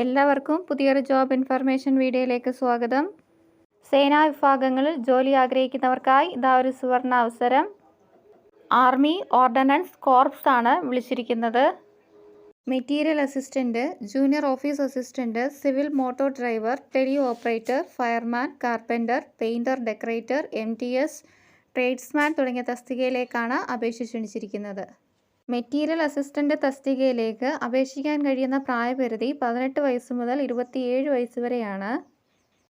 എല്ലാവർക്കും പുതിയൊരു job information വീഡിയോയിലേക്ക് സ്വാഗതം. സേനാ വിഭാഗങ്ങളിൽ ജോലി ആഗ്രഹിക്കുന്നവർക്കായി ഇതാ ഒരു സുവർണ അവസരം. ആർമി ഓർഡനൻസ് കോർപ്സ് ആണ് വിളിച്ചിരിക്കുന്നത്. Material assistant junior office assistant civil motor driver tele operator fireman carpenter painter decorator M tradesman തുടങ്ങിയ തസ്തികയിലേക്കാണ് അപേക്ഷ ക്ഷണിച്ചിരിക്കുന്നത്. മെറ്റീരിയൽ അസിസ്റ്റന്റ് തസ്തികയിലേക്ക് അപേക്ഷിക്കാൻ കഴിയുന്ന പ്രായപരിധി പതിനെട്ട് വയസ്സ് മുതൽ ഇരുപത്തിയേഴ് വയസ്സ് വരെയാണ്.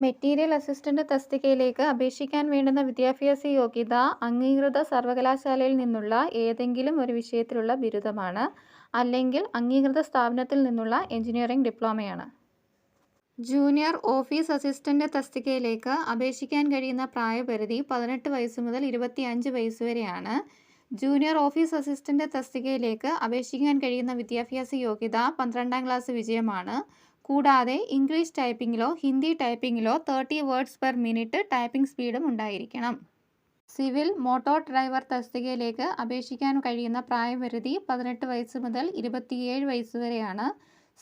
മെറ്റീരിയൽ അസിസ്റ്റന്റ് തസ്തികയിലേക്ക് അപേക്ഷിക്കാൻ വേണ്ടുന്ന വിദ്യാഭ്യാസ യോഗ്യത അംഗീകൃത സർവകലാശാലയിൽ നിന്നുള്ള ഏതെങ്കിലും ഒരു വിഷയത്തിലുള്ള ബിരുദമാണ്. അല്ലെങ്കിൽ അംഗീകൃത സ്ഥാപനത്തിൽ നിന്നുള്ള എഞ്ചിനീയറിംഗ് ഡിപ്ലോമയാണ്. ജൂനിയർ ഓഫീസ് അസിസ്റ്റന്റ് തസ്തികയിലേക്ക് അപേക്ഷിക്കാൻ കഴിയുന്ന പ്രായപരിധി പതിനെട്ട് വയസ്സ് മുതൽ ഇരുപത്തിയഞ്ച് വയസ്സ് വരെയാണ്. ജൂനിയർ ഓഫീസ് അസിസ്റ്റന്റ് തസ്തികയിലേക്ക് അപേക്ഷിക്കാൻ കഴിയുന്ന വിദ്യാഭ്യാസ യോഗ്യത പന്ത്രണ്ടാം ക്ലാസ് വിജയമാണ്. കൂടാതെ ഇംഗ്ലീഷ് ടൈപ്പിംഗിലോ Hindi ടൈപ്പിംഗിലോ thirty words per minute typing സ്പീഡും ഉണ്ടായിരിക്കണം. സിവിൽ മോട്ടോർ ഡ്രൈവർ തസ്തികയിലേക്ക് അപേക്ഷിക്കാൻ കഴിയുന്ന പ്രായപരിധി പതിനെട്ട് വയസ്സ് മുതൽ ഇരുപത്തിയേഴ് വയസ്സ് വരെയാണ്.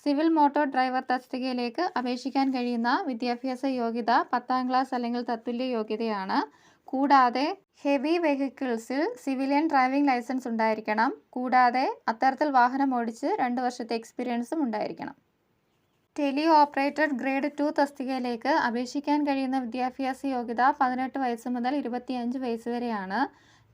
സിവിൽ മോട്ടോർ ഡ്രൈവർ തസ്തികയിലേക്ക് അപേക്ഷിക്കാൻ കഴിയുന്ന വിദ്യാഭ്യാസ യോഗ്യത പത്താം ക്ലാസ് അല്ലെങ്കിൽ തത്തുല്യ യോഗ്യതയാണ്. കൂടാതെ ഹെവി വെഹിക്കിൾസിൽ സിവിലിയൻ ഡ്രൈവിംഗ് ലൈസൻസ് ഉണ്ടായിരിക്കണം. കൂടാതെ അത്തരത്തിൽ വാഹനം ഓടിച്ച് രണ്ട് വർഷത്തെ എക്സ്പീരിയൻസും ഉണ്ടായിരിക്കണം. ടെലി ഓപ്പറേറ്റഡ് ഗ്രേഡ് ടു തസ്തികയിലേക്ക് അപേക്ഷിക്കാൻ കഴിയുന്ന വിദ്യാഭ്യാസ യോഗ്യത പതിനെട്ട് വയസ്സ് മുതൽ ഇരുപത്തിയഞ്ച് വയസ്സ് വരെയാണ്.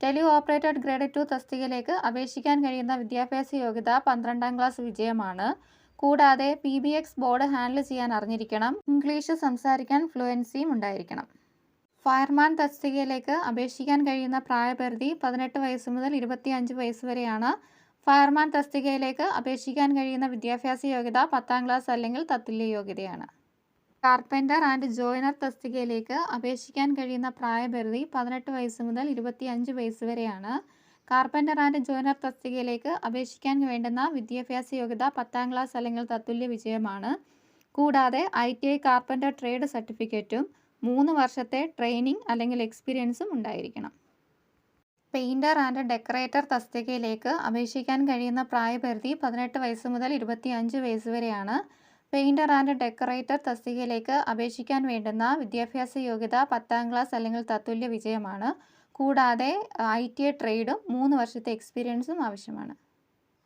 ടെലി ഓപ്പറേറ്റഡ് ഗ്രേഡ് ടു തസ്തികയിലേക്ക് അപേക്ഷിക്കാൻ കഴിയുന്ന വിദ്യാഭ്യാസ യോഗ്യത പന്ത്രണ്ടാം ക്ലാസ് വിജയമാണ്. കൂടാതെ P B X board handle ചെയ്യാൻ അറിഞ്ഞിരിക്കണം. ഇംഗ്ലീഷ് സംസാരിക്കാൻ ഫ്ലുവൻസിയും ഉണ്ടായിരിക്കണം. ഫയർമാൻ തസ്തികയിലേക്ക് അപേക്ഷിക്കാൻ കഴിയുന്ന പ്രായപരിധി പതിനെട്ട് വയസ്സ് മുതൽ ഇരുപത്തിയഞ്ച് വയസ്സ് വരെയാണ്. ഫയർമാൻ തസ്തികയിലേക്ക് അപേക്ഷിക്കാൻ കഴിയുന്ന വിദ്യാഭ്യാസ യോഗ്യത പത്താം ക്ലാസ് അല്ലെങ്കിൽ തത്തുല്യ യോഗ്യതയാണ്. കാർപ്പന്റർ ആൻഡ് ജോയിനർ തസ്തികയിലേക്ക് അപേക്ഷിക്കാൻ കഴിയുന്ന പ്രായപരിധി പതിനെട്ട് വയസ്സ് മുതൽ ഇരുപത്തിയഞ്ച് വയസ്സ് വരെയാണ്. കാർപ്പന്റർ ആൻഡ് ജോയിനർ തസ്തികയിലേക്ക് അപേക്ഷിക്കാൻ വേണ്ടുന്ന വിദ്യാഭ്യാസ യോഗ്യത പത്താം ക്ലാസ് അല്ലെങ്കിൽ തത്തുല്യ വിജയമാണ്. കൂടാതെ I T I carpenter trade സർട്ടിഫിക്കറ്റും മൂന്ന് വർഷത്തെ ട്രെയിനിങ് അല്ലെങ്കിൽ എക്സ്പീരിയൻസും ഉണ്ടായിരിക്കണം. പെയിന്റർ ആൻഡ് ഡെക്കറേറ്റർ തസ്തികയിലേക്ക് അപേക്ഷിക്കാൻ കഴിയുന്ന പ്രായപരിധി പതിനെട്ട് വയസ്സ് മുതൽ ഇരുപത്തിയഞ്ച് വയസ്സ് വരെയാണ്. പെയിന്റർ ആൻഡ് ഡെക്കറേറ്റർ തസ്തികയിലേക്ക് അപേക്ഷിക്കാൻ വേണ്ടുന്ന വിദ്യാഭ്യാസ യോഗ്യത പത്താം ക്ലാസ് അല്ലെങ്കിൽ തത്തുല്യ വിജയമാണ്. കൂടാതെ ഐ ടി എ ട്രേഡും മൂന്ന് വർഷത്തെ എക്സ്പീരിയൻസും ആവശ്യമാണ്.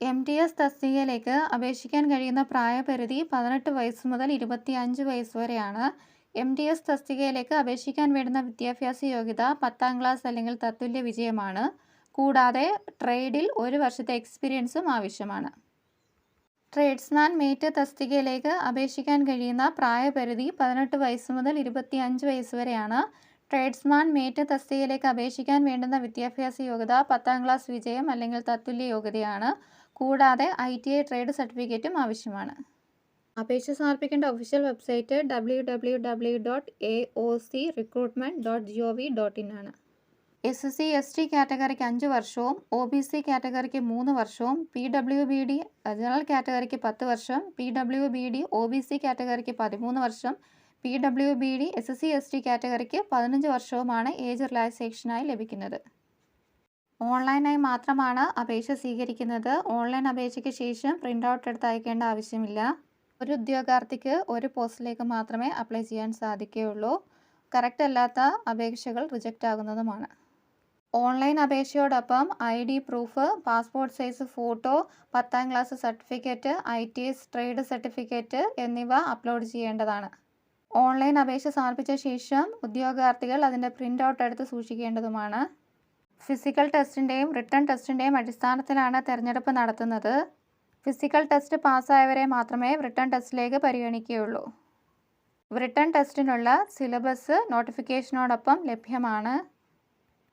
എം ടി എസ് തസ്തികയിലേക്ക് അപേക്ഷിക്കാൻ കഴിയുന്ന പ്രായപരിധി പതിനെട്ട് വയസ്സ് മുതൽ ഇരുപത്തിയഞ്ച് വയസ്സ് വരെയാണ്. എം ഡി എസ് തസ്തികയിലേക്ക് അപേക്ഷിക്കാൻ വേണ്ടുന്ന വിദ്യാഭ്യാസ യോഗ്യത പത്താം ക്ലാസ് അല്ലെങ്കിൽ തത്തുല്യ വിജയമാണ്. കൂടാതെ ട്രേഡിൽ ഒരു വർഷത്തെ എക്സ്പീരിയൻസും ആവശ്യമാണ്. ട്രേഡ്സ്മാൻ മേറ്റ് തസ്തികയിലേക്ക് അപേക്ഷിക്കാൻ കഴിയുന്ന പ്രായപരിധി പതിനെട്ട് വയസ്സ് മുതൽ ഇരുപത്തി അഞ്ച് വയസ്സ് വരെയാണ്. ട്രേഡ്സ്മാൻ മേറ്റ് തസ്തികയിലേക്ക് അപേക്ഷിക്കാൻ വേണ്ടുന്ന വിദ്യാഭ്യാസ യോഗ്യത പത്താം ക്ലാസ് വിജയം അല്ലെങ്കിൽ തത്തുല്യ യോഗ്യതയാണ്. കൂടാതെ ഐ ടി ഐ ട്രേഡ് സർട്ടിഫിക്കറ്റും ആവശ്യമാണ്. അപേക്ഷ സമർപ്പിക്കേണ്ട official website W W W dot A O C recruitment dot G O V dot in ആണ് എസ് സി എസ് ടി കാറ്റഗറിക്ക് അഞ്ച് വർഷവും ഒ ബി സി കാറ്റഗറിക്ക് മൂന്ന് വർഷവും P W B D general കാറ്റഗറിക്ക് പത്ത് വർഷം P W B D O B C കാറ്റഗറിക്ക് പതിമൂന്ന് വർഷം P W B D S C S T കാറ്റഗറിക്ക് പതിനഞ്ച് വർഷവുമാണ് ഏജ് റിലാക്സേഷനായി ലഭിക്കുന്നത്. ഓൺലൈനായി മാത്രമാണ് അപേക്ഷ സ്വീകരിക്കുന്നത്. ഓൺലൈൻ അപേക്ഷയ്ക്ക് ശേഷം പ്രിന്റ് ഔട്ട് എടുത്ത് അയക്കേണ്ട ആവശ്യമില്ല. ഒരു ഉദ്യോഗാർത്ഥിക്ക് ഒരു പോസ്റ്റിലേക്ക് മാത്രമേ അപ്ലൈ ചെയ്യാൻ സാധിക്കുകയുള്ളൂ. കറക്റ്റ് അല്ലാത്ത അപേക്ഷകൾ റിജക്റ്റ് ആകുന്നതുമാണ്. Online അപേക്ഷയോടൊപ്പം I D proof passport size photo പത്താം class certificate I T S trade certificate എന്നിവ അപ്ലോഡ് ചെയ്യേണ്ടതാണ്. ഓൺലൈൻ അപേക്ഷ സമർപ്പിച്ച ശേഷം ഉദ്യോഗാർത്ഥികൾ അതിന്റെ പ്രിന്റ് ഔട്ട് എടുത്ത് സൂക്ഷിക്കേണ്ടതുമാണ്. ഫിസിക്കൽ ടെസ്റ്റിന്റെയും റിട്ടേൺ ടെസ്റ്റിന്റെയും അടിസ്ഥാനത്തിലാണ് തിരഞ്ഞെടുപ്പ് നടത്തുന്നത്. ഫിസിക്കൽ ടെസ്റ്റ് പാസ്സായവരെ മാത്രമേ റിട്ടേൺ ടെസ്റ്റിലേക്ക് പരിഗണിക്കുകയുള്ളൂ. റിട്ടേൺ ടെസ്റ്റിനുള്ള സിലബസ് നോട്ടിഫിക്കേഷനോടൊപ്പം ലഭ്യമാണ്.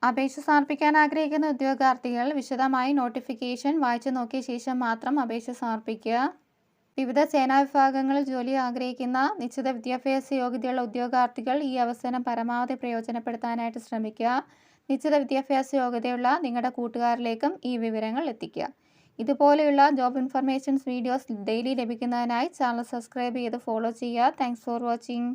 അപേക്ഷ സമർപ്പിക്കാൻ ആഗ്രഹിക്കുന്ന ഉദ്യോഗാർത്ഥികൾ വിശദമായി നോട്ടിഫിക്കേഷൻ വായിച്ചു നോക്കിയ ശേഷം മാത്രം അപേക്ഷ സമർപ്പിക്കുക. വിവിധ സേനാ വിഭാഗങ്ങളിൽ ജോലി ആഗ്രഹിക്കുന്ന നിശ്ചിത വിദ്യാഭ്യാസ യോഗ്യതയുള്ള ഉദ്യോഗാർത്ഥികൾ ഈ അവസരം പരമാവധി പ്രയോജനപ്പെടുത്താനായിട്ട് ശ്രമിക്കുക. നിശ്ചിത വിദ്യാഭ്യാസ യോഗ്യതയുള്ള നിങ്ങളുടെ കൂട്ടുകാരിലേക്കും ഈ വിവരങ്ങൾ എത്തിക്കുക. ഇതുപോലെയുള്ള ജോബ് ഇൻഫർമേഷൻസ് വീഡിയോസ് ഡെയിലി ലഭിക്കുന്നതിനായി ചാനൽ സബ്സ്ക്രൈബ് ചെയ്ത് ഫോളോ ചെയ്യുക. Thanks for watching